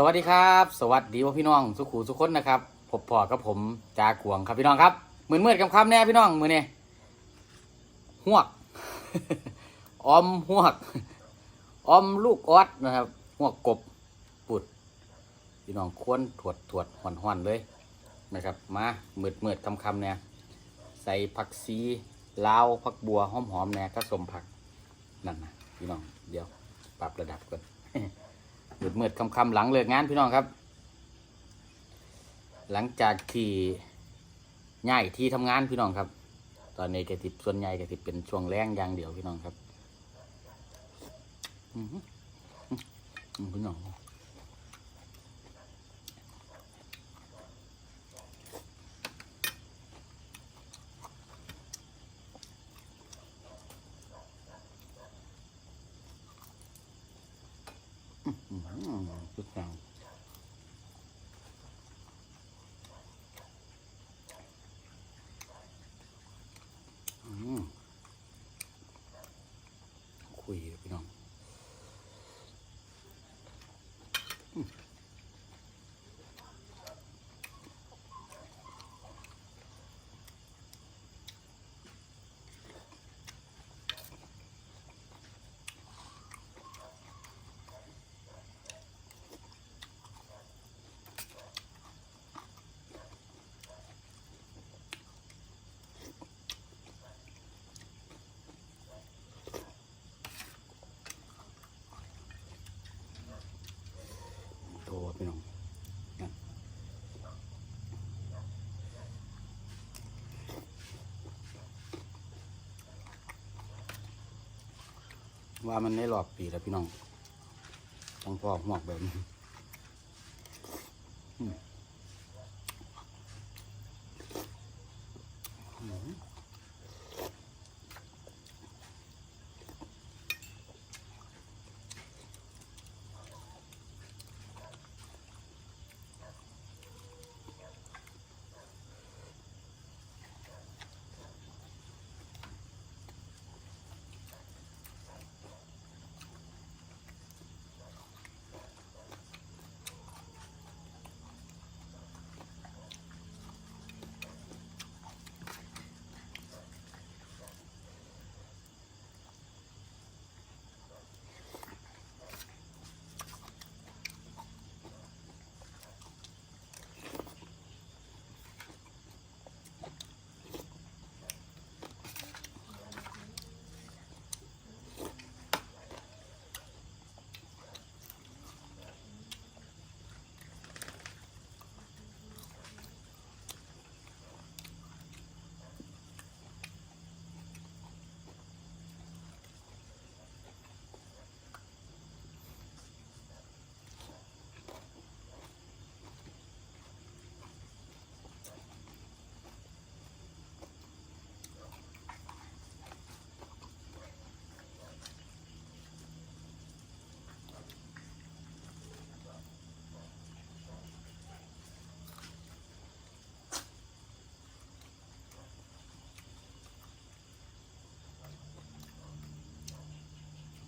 สวัสดีครับ สวัสดีว่าพี่น้องสุขูสุขคนนะครับพบพอกับผมจากวงครับพี่น้องครับเหมือนเมืดๆคำแน่พี่น้องมือเนี่ยหวกออมหวกออมลูกออดนะครับหวกกบปุด พี่น้องควรถวดถวดหอนหอนเลยนะครับ มาเมืดมืดๆคำเนี่ยใส่ผักซีลาวผักบัวหอมหอมเนี่ยก็สมผักนั่นนะพี่น้องเดี๋ยวปรับระดับก่อน มืดมืดๆคำๆหลังเลิกงานพี่น้องครับ หลังจากที่ย้ายที่ทำงานพี่น้องครับ ตอนนี้กติส่วนใหญ่กติเป็นช่วงแรงอย่างเดียวพี่น้องครับอื้อหืออื้อพี่น้อง อืมสุดยอด อืมคุยกับพี่น้องอืมโทรพี่น้องนั่น ว่ามันได้รอบปีแล้วพี่น้องต้องพอกหมอกแบบนี้อืม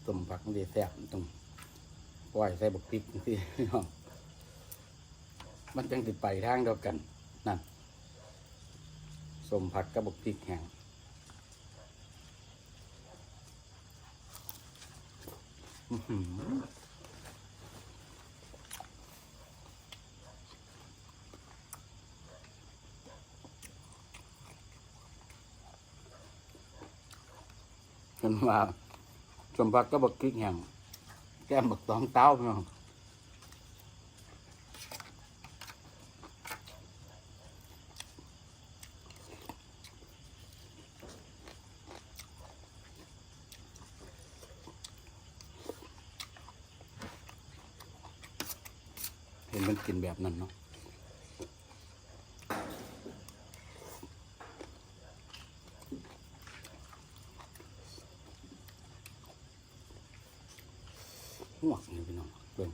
ต้มผักมันจะแซ่บตรงปล่อยใส่บักพริกที่มันจังติดไปทางเดียวกัน นั่นสมผักกับบักพริกแห้งอื้อหือเห็นว่า สมผักก็บักพริกแห้งแก้มบักตองเต้าพี่น้องเห็นมันกินแบบนั้นเนาะหวกนี่พี่น้องเบิ่ง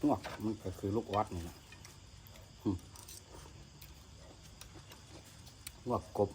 หวก มันก็คือลูกวัดนี่แหละอืมหวกกบ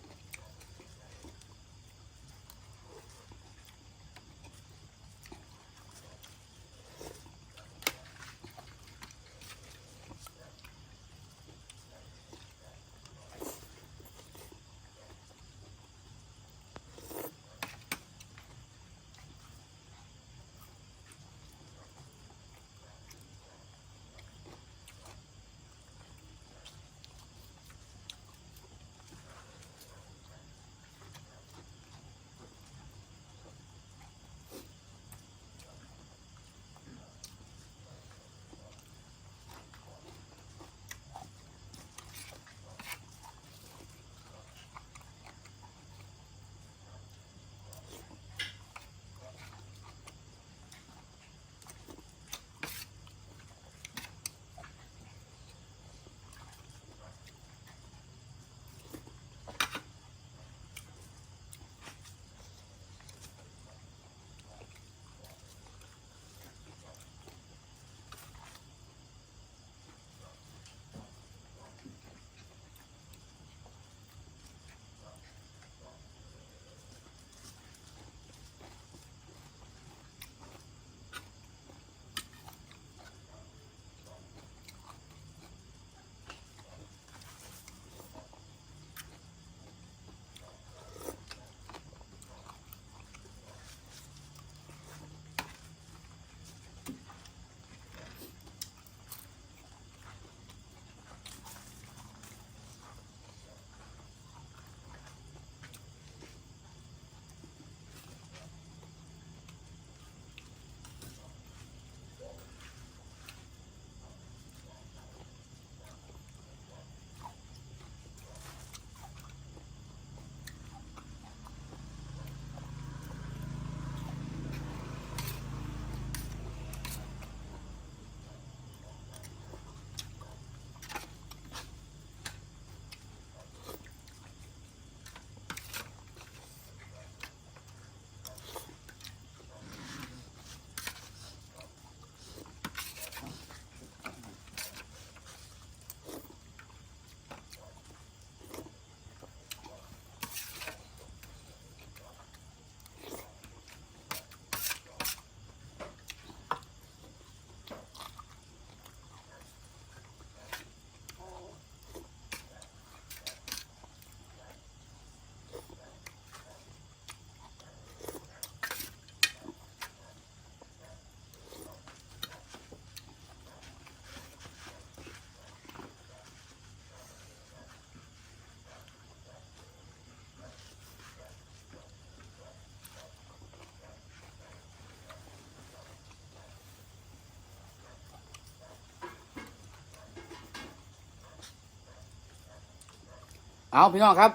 เอาพี่น้องครับ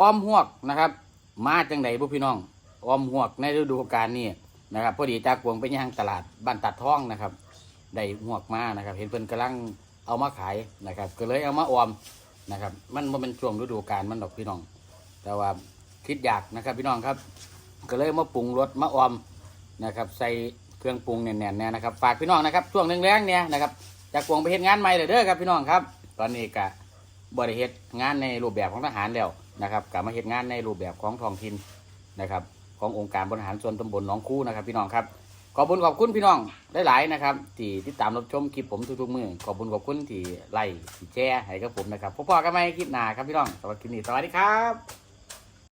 ออมหวกนะครับ มาจังไดบุพี่น้องออมหวกในฤดูกาลนี้นะครับพอดีจากวงไปย่างตลาดบ้านตัดท้องนะครับได้หวกมานะครับ เห็นเพิ่นกำลังเอามาขายนะครับ ก็เลยเอามาออมนะครับ มันบ่เป็นช่วงฤดูกาลมันดอกพี่น้อง แต่ว่าคิดอยากนะครับพี่น้องครับ ก็เลยมาปรุงรสมาออมนะครับ ใส่เครื่องปรุงแน่นๆเนี่ยนะครับฝากพี่น้องนะครับช่วงแรงๆเนี่ยนะครับจากวงไปเฮ็ดงานใหม่เลยเด้อครับพี่น้องครับ ตอนนี้กะ บริเหตุงานในรูปแบบของทหารแล้วนะครับกลับมาเหตุงานในรูปแบบของท้องถิ่นนะครับ ขององค์การบริหารส่วนตำบลหนองคู่นะครับ พี่น้องครับขอบคุญขอบคุณพี่น้องหลายๆนะครับที่ติดตามรับชมคลิปผมทุกๆมือขอบคุญขอบคุณที่ไลค์ที่แชร์ให้กับผมนะครับพบกันใหม่คลิปหน้าครับพี่น้องสำหรับคลิปนี้สวัสดีครับ